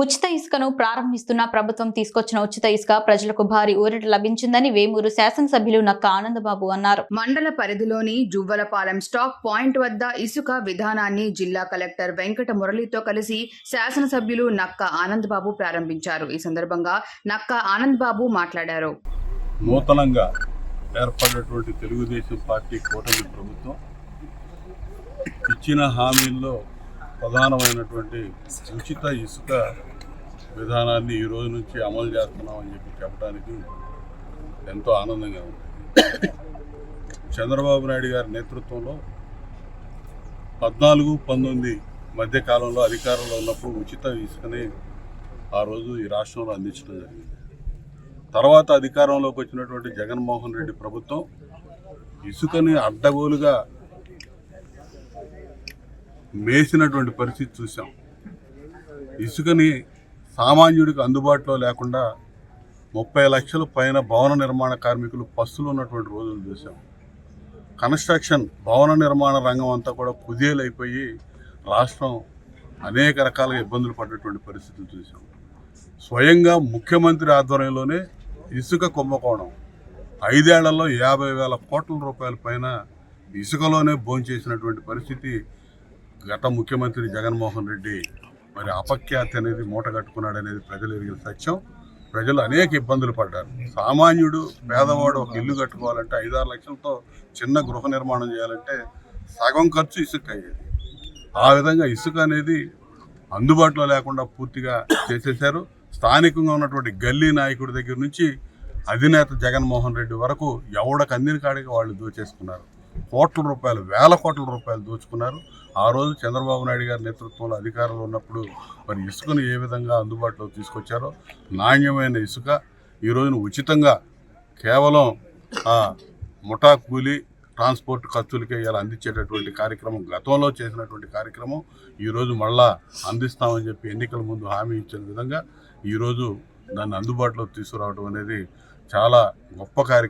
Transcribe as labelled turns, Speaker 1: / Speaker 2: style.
Speaker 1: ఉచిత ఇసుకను ప్రారంభిస్తున్న ప్రభుత్వం తీసుకొచ్చిన ఉచిత ఇసుక ప్రజలకు భారీ ఊరట లభించిందని వేమూరు శాసనసభ్యులు నక్క ఆనందబాబు అన్నారు.
Speaker 2: మండల పరిధిలోని జువ్వలపాలెం స్టాక్ పాయింట్ వద్ద ఇసుక విధానాన్ని జిల్లా కలెక్టర్ వెంకట మురళితో కలిసి శాసనసభ్యులు నక్క ఆనందబాబు ప్రారంభించారు. ఈ సందర్భంగా నక్క ఆనందబాబు మాట్లాడారు.
Speaker 3: నూతనంగా ఏర్పడినటువంటి తెలుగుదేశం పార్టీ కూటమి ప్రభుత్వం ఇచ్చిన హామీల్లో ప్రధానమైనటువంటి ఉచిత ఇసుక విధానాన్ని ఈ రోజు నుంచి అమలు చేస్తున్నామని చెప్పి చెప్పడానికి ఎంతో ఆనందంగా ఉంది. చంద్రబాబు నాయుడు గారి నేతృత్వంలో పద్నాలుగు పంతొమ్మిది మధ్యకాలంలో అధికారంలో ఉన్నప్పుడు ఉచిత ఇసుకని ఆ రోజు ఈ రాష్ట్రంలో అందించడం జరిగింది. తర్వాత అధికారంలోకి వచ్చినటువంటి జగన్మోహన్ రెడ్డి ప్రభుత్వం ఇసుకని అడ్డగోలుగా మేసినటువంటి పరిస్థితి చూసాం ఇసుకని సామాన్యుడికి అందుబాటులో లేకుండా ముప్పై లక్షల పైన భవన నిర్మాణ కార్మికులు పస్తులు ఉన్నటువంటి రోజులు చూసాం కన్స్ట్రక్షన్ భవన నిర్మాణ రంగం అంతా కూడా కుదేలైపోయి రాష్ట్రం అనేక రకాలుగా ఇబ్బందులు పడ్డటువంటి పరిస్థితులు చూసాం స్వయంగా ముఖ్యమంత్రి ఆధ్వర్యంలోనే ఇసుక కుంభకోణం ఐదేళ్ళలో యాభై వేల కోట్ల రూపాయల పైన ఇసుకలోనే భోంచేసినటువంటి పరిస్థితి గత ముఖ్యమంత్రి జగన్మోహన్ రెడ్డి మరి అపఖ్యాతి అనేది మూట కట్టుకున్నాడు అనేది ప్రజలు ఎరిగిన సత్యం. ప్రజలు అనేక ఇబ్బందులు పడ్డారు. సామాన్యుడు పేదవాడు ఒక ఇల్లు కట్టుకోవాలంటే ఐదారు లక్షలతో చిన్న గృహ నిర్మాణం చేయాలంటే సగం ఖర్చు ఇసుక అయ్యేది. ఆ విధంగా ఇసుక అనేది అందుబాటులో లేకుండా పూర్తిగా చేసేశారు. స్థానికంగా ఉన్నటువంటి గల్లీ నాయకుడి దగ్గర నుంచి అధినేత జగన్మోహన్ రెడ్డి వరకు ఎవడకు అందిన కాడికి వాళ్ళు దోచేసుకున్నారు. కోట్ల రూపాయలు వేల కోట్ల రూపాయలు దోచుకున్నారు. ఆ రోజు చంద్రబాబు నాయుడు గారి నేతృత్వంలో అధికారంలో ఉన్నప్పుడు మరి ఇసుకను ఏ విధంగా అందుబాటులో తీసుకొచ్చారో నాణ్యమైన ఇసుక ఈ రోజున ఉచితంగా కేవలం ఆ ముఠా కూలీ ట్రాన్స్పోర్ట్ ఖర్చులకే ఇలా అందించేటటువంటి కార్యక్రమం గతంలో చేసినటువంటి కార్యక్రమం ఈరోజు మళ్ళా అందిస్తామని చెప్పి ఎన్నికల ముందు హామీ ఇచ్చిన విధంగా ఈరోజు దాన్ని అందుబాటులో తీసుకురావడం అనేది చాలా గొప్ప కార్యక్రమం.